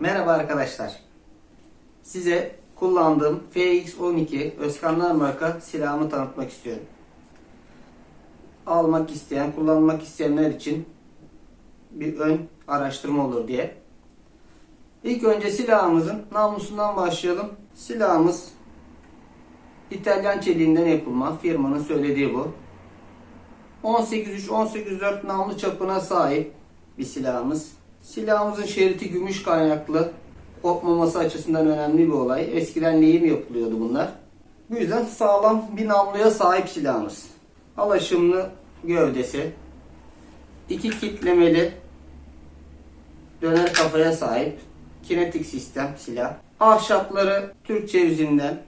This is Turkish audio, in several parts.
Merhaba arkadaşlar. Size kullandığım FX12 Özkanlar marka silahımı tanıtmak istiyorum. Almak isteyen, kullanmak isteyenler için bir ön araştırma olur diye. İlk önce silahımızın namlusundan başlayalım. Silahımız İtalyan çeliğinden yapılma. Firmanın söylediği bu. 18.3-18.4 namlu çapına sahip bir silahımız. Silahımızın şeriti gümüş kaynaklı. Kopmaması açısından önemli bir olay. Eskiden lehim yapılıyordu bunlar. Bu yüzden sağlam bir namluya sahip silahımız. Alaşımlı gövdesi. iki kitlemeli döner kafaya sahip. Kinetik sistem silah. Ahşapları Türk cevizinden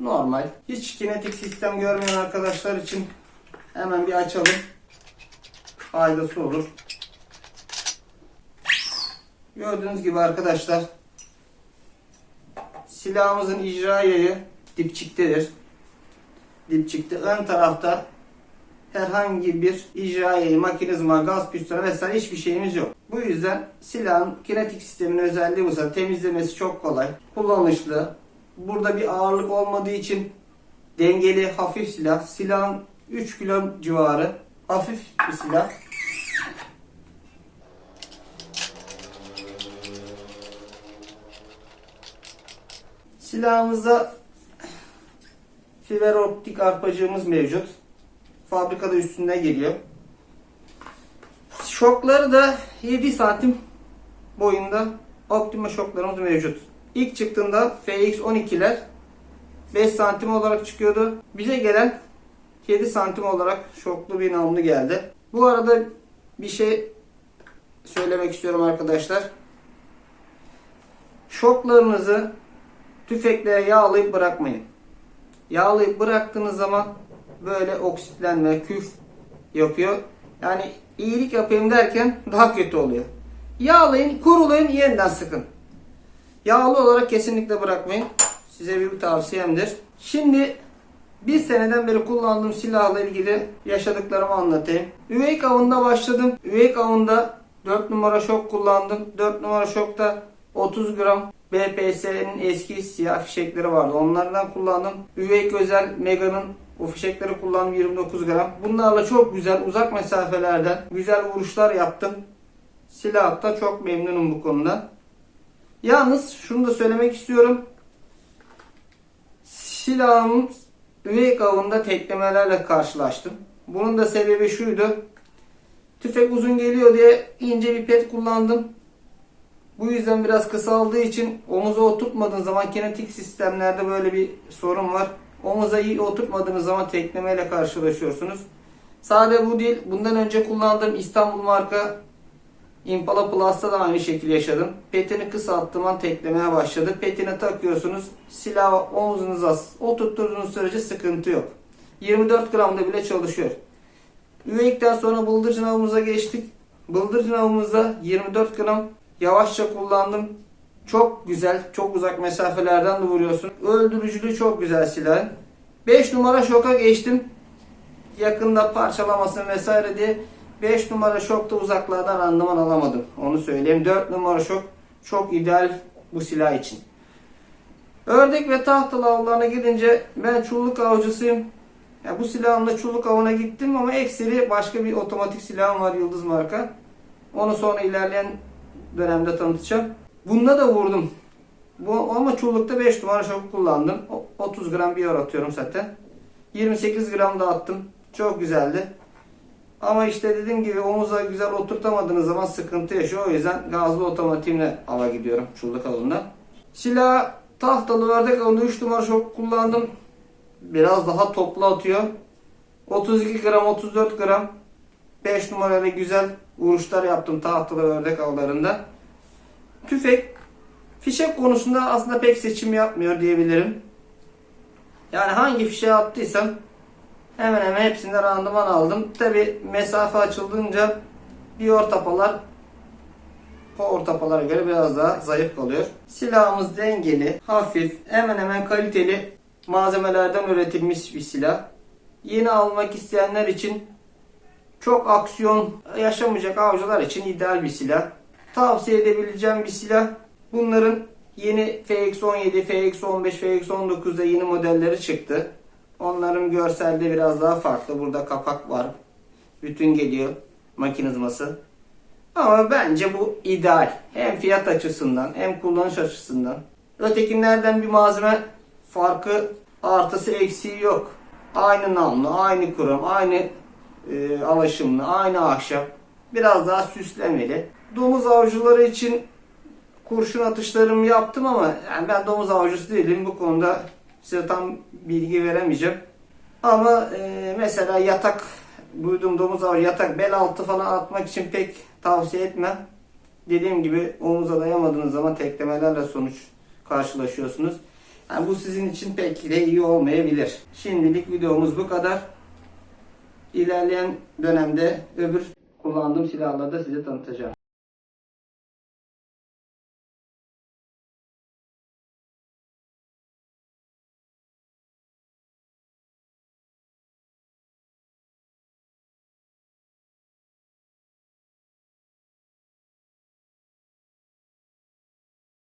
normal. Hiç kinetik sistem görmeyen arkadaşlar için hemen bir açalım. Faydası olur. Gördüğünüz gibi arkadaşlar silahımızın icra yayı dipçiktedir. Dipçikte ön tarafta herhangi bir icra yayı, makinizma, gaz pistonu vesaire hiçbir şeyimiz yok. Bu yüzden silahın kinetik sistemin özelliği bu zaten. Temizlemesi çok kolay. Kullanışlı. Burada bir ağırlık olmadığı için dengeli, hafif silah. Silahın 3 kilo civarı. Hafif bir silah. Silahımızda fiber optik arpacığımız mevcut. Fabrikada üstünde geliyor. Şokları da 7 santim boyunda Optima şoklarımız mevcut. İlk çıktığında FX12'ler 5 santim olarak çıkıyordu. Bize gelen 7 santim olarak şoklu bir namlu geldi. Bu arada bir şey söylemek istiyorum arkadaşlar. Şoklarınızı tüfeklere yağlayıp bırakmayın. Yağlayıp bıraktığınız zaman böyle oksitlenme, küf yapıyor. Yani iyilik yapayım derken daha kötü oluyor. Yağlayın, kurulayın, yeniden sıkın. Yağlı olarak kesinlikle bırakmayın. Size bir tavsiyemdir. Şimdi bir seneden beri kullandığım silahla ilgili yaşadıklarımı anlatayım. Üveyk avında başladım. Üveyk avında 4 numara şok kullandım. 4 numara şokta 30 gram BPS'nin eski siyah fişekleri vardı. Onlardan kullandım. Üveyk özel Mega'nın o fişekleri kullandım 29 gram. Bunlarla çok güzel uzak mesafelerden güzel vuruşlar yaptım. Silahta çok memnunum bu konuda. Yalnız şunu da söylemek istiyorum. Silahım üveyk avında teklemelerle karşılaştım. Bunun da sebebi şuydu. Tüfek uzun geliyor diye ince bir pet kullandım. Bu yüzden biraz kısaldığı için omuza oturtmadığın zaman kinetik sistemlerde böyle bir sorun var. Omuza iyi oturtmadığınız zaman teklemeyle karşılaşıyorsunuz. Sadece bu değil. Bundan önce kullandığım İstanbul marka Impala Plus'ta da aynı şekilde yaşadım. Petini kısalttığım an teklemeye başladı. Petini takıyorsunuz. Silahı omuzunuza oturtturduğunuz sürece sıkıntı yok. 24 gramda bile çalışıyor. Üveyikten sonra bıldırcın avımıza geçtik. Bıldırcın avımızda 24 gram yavaşça kullandım. Çok güzel, çok uzak mesafelerden de vuruyorsun. Öldürücülüğü çok güzel silahın. 5 numara şoka geçtim. Yakında parçalamasın vesaire diye 5 numara şokta uzaklardan randıman alamadım. Onu söyleyeyim. 4 numara şok çok ideal bu silah için. Ördek ve tahtalı avlarına gidince ben çulluk avcısıyım. Ya bu silahımla çulluk avına gittim ama ekseri başka bir otomatik silahım var Yıldız marka. Onu sonra ilerleyen dönemde tanıtacağım. Bunda da vurdum. Bu ama çullukta 5 numara şok kullandım. O- 30 gram bir yor atıyorum zaten. 28 gram da attım. Çok güzeldi. Ama işte dediğim gibi omuza güzel oturtamadığınız zaman sıkıntı yaşıyor. O yüzden gazlı otomatiğimle ava gidiyorum çulluk avında. Silah tahtalı ördek avında 3 numara şok kullandım. Biraz daha toplu atıyor. 32 gram 34 gram 5 numarayla güzel vuruşlar yaptım tahtalı ördek avlarında. Tüfek fişek konusunda aslında pek seçim yapmıyor diyebilirim. Yani hangi fişeğe attıysam hemen hemen hepsinde randıman aldım. Tabi mesafe açıldığınca bir ortapalar ortapalara göre biraz daha zayıf kalıyor. Silahımız dengeli, hafif, hemen hemen kaliteli malzemelerden üretilmiş bir silah. Yeni almak isteyenler için çok aksiyon yaşamayacak avcılar için ideal bir silah. Tavsiye edebileceğim bir silah. Bunların yeni FX17, FX15, FX19'da yeni modelleri çıktı. Onların görselde biraz daha farklı. Burada kapak var. Bütün geliyor makinizması. Ama bence bu ideal. Hem fiyat açısından hem kullanış açısından. Ötekilerden bir malzeme farkı artısı eksiği yok. Aynı namlu, aynı krom, aynı e, alaşımlı, aynı ahşap. Biraz daha süslemeli. Domuz avcıları için kurşun atışlarımı yaptım ama yani ben domuz avcısı değilim. Bu konuda size tam bilgi veremeyeceğim. Ama e, mesela yatak duydum domuz avcı yatak bel altı falan atmak için pek tavsiye etmem. Dediğim gibi omuza dayamadığınız zaman teklemelerle sonuç karşılaşıyorsunuz. Yani bu sizin için pek de iyi olmayabilir. Şimdilik videomuz bu kadar. İlerleyen dönemde öbür kullandığım silahları da size tanıtacağım.